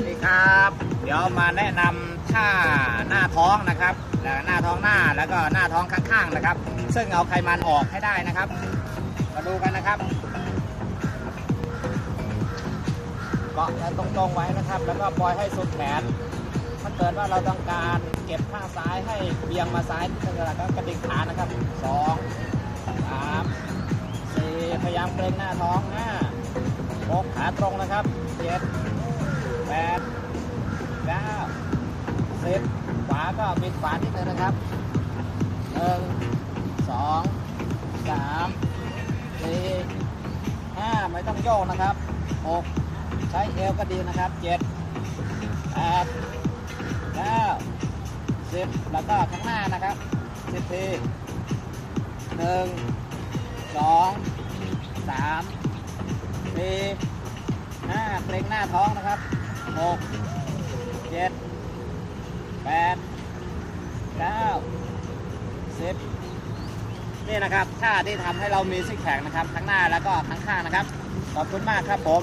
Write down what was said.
วัสดีครับ เดี๋ยวมาแนะนำท่าหน้าท้องนะครับแล้วหน้าท้องหน้าแล้วก็หน้าท้องข้างๆนะครับ ซึ่งเอาไขมันออกให้ได้นะครับ มาดูกันนะครับเกาะตรงๆไว้นะครับ แล้วก็ปล่อยให้สุดแขนถ้าเกิดว่าเราต้องการเก็บข้างซ้ายให้เบี่ยงมาซ้ายก็กระดิกขานะครับสองสามสี่พยายามเกรงหน้าท้องห้าหกขาตรงนะครับเจ็ด สิบขวาก็บิดขวานิดนึงนะครับหนึ่งสองสามสี่ห้าไม่ต้องโยกนะครับหกใช้เอวก็ดีนะครับเจ็ดแปดเก้าสิบแล้วก็ข้างหน้านะครับสิบทีหนึ่งสองสามสี่ห้าเกรงหน้าท้องนะครับหกเจ็ด แปดเก้าสิบนี่นะครับท่าที่ทำให้เรามีซิกแพคนะครับทั้งหน้าแล้วก็ทั้งข้างนะครับ ขอบคุณมากครับผม